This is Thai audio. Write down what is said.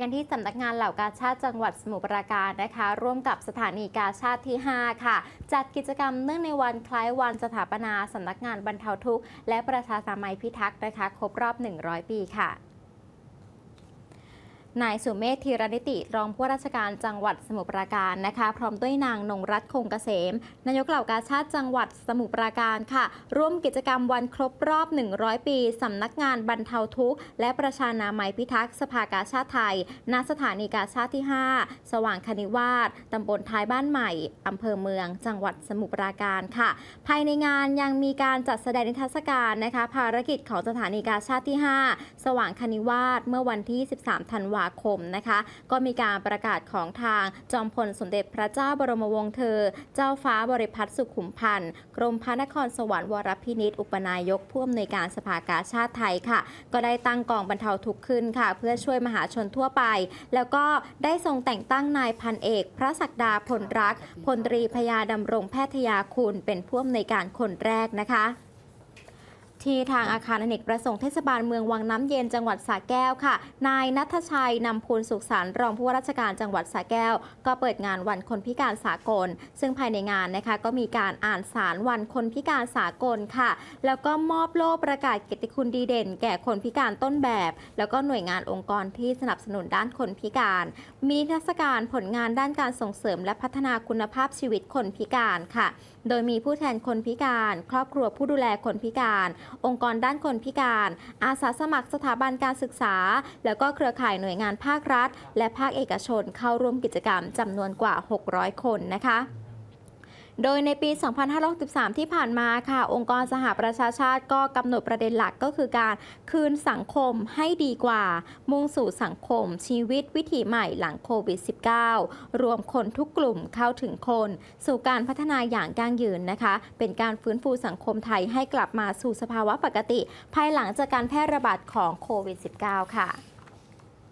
กันที่สำนักงานเหล่ากาชาติจังหวัดสมุทรปราการนะคะ ร่วมกับสถานีกาชาติที่ 5 ค่ะ จัดกิจกรรมเนื่องในวันคล้ายวันสถาปนาสำนักงานบรรเทาทุกข์และประชาสามัยพิทักษ์นะคะ ครบรอบ 100 ปีค่ะ นายสุเมธธีรนิติ รองผู้ราชการจังหวัดสมุทรปราการนะคะ พร้อมด้วยนางนงรัตคงเกษม นายกเหล่ากาชาติจังหวัดสมุทรปราการค่ะ ร่วมกิจกรรมวันครบรอบ 100 ปีสำนักงานบรรเทาทุกข์ และประชานามัยพิทักษ์สภากาชาติไทย ณ สถานีกาชาติที่ 5 สว่างคณิวาสตำบลท้ายบ้านใหม่อำเภอเมือง จังหวัดสมุทรปราการค่ะ ภายในงานยังมีการจัดแสดงนิทรรศการนะคะ ภารกิจของสถานีกาชาติที่ 5 สว่างคณิวาสเมื่อวันที่ 13 ธันวาคมนะคะ ก็มีการประกาศของทางจอมพลสมเด็จพระเจ้าบรมวงศ์เธอ เจ้าฟ้าบริพัตรสุขุมพันธ์กรมพระนครสวรรค์วรพินิจอุปนายกผู้อำนวยการสภากาชาติไทยค่ะ ก็ได้ตั้งกองบรรเทาทุกข์ขึ้นค่ะ เพื่อช่วยมหาชนทั่วไป แล้วก็ได้ทรงแต่งตั้งนายพันเอก พระศักดาพลรักพลตรีพยาดำรงแพทยาคุณเป็นผู้อำนวยการคนแรกนะคะ ที่ทางอาคารอเนกประสงค์เทศบาลเมืองวังน้ำเย็นจังหวัดสระแก้วค่ะ นายนัทชัยนำพูลสุขสันต์รองผู้ว่าราชการจังหวัดสระแก้ว ก็เปิดงานวันคนพิการสากล ซึ่งภายในงานนะคะก็มีการอ่านสารวันคนพิการสากลค่ะ แล้วก็มอบโล่ประกาศเกียรติคุณดีเด่น แก่คนพิการต้นแบบ แล้วก็หน่วยงานองค์กรที่สนับสนุนด้านคนพิการ มีนิทรรศการผลงานด้านการส่งเสริม และพัฒนาคุณภาพชีวิตคนพิการค่ะ โดยมีผู้แทนคนพิการ ครอบครัวผู้ดูแลคนพิการองค์กรด้านคนพิการ อาสาสมัครสถาบันการศึกษา แล้วก็เครือข่ายหน่วยงานภาครัฐ และภาคเอกชนเข้าร่วมกิจกรรมจำนวนกว่า 600 คนนะคะ โดยในปี 2563 ที่ผ่านมาค่ะ องค์กรสหประชาชาติก็กำหนดประเด็นหลักก็คือการคืนสังคมให้ดีกว่า มุ่งสู่สังคม ชีวิตวิถีใหม่หลังโควิด -19 รวมคนทุกกลุ่มเข้าถึงคน สู่การพัฒนาอย่างยั่งยืนนะคะ เป็นการฟื้นฟูสังคมไทยให้กลับมาสู่สภาวะปกติ ภายหลังจากการแพร่ระบาดของโควิด -19 ค่ะ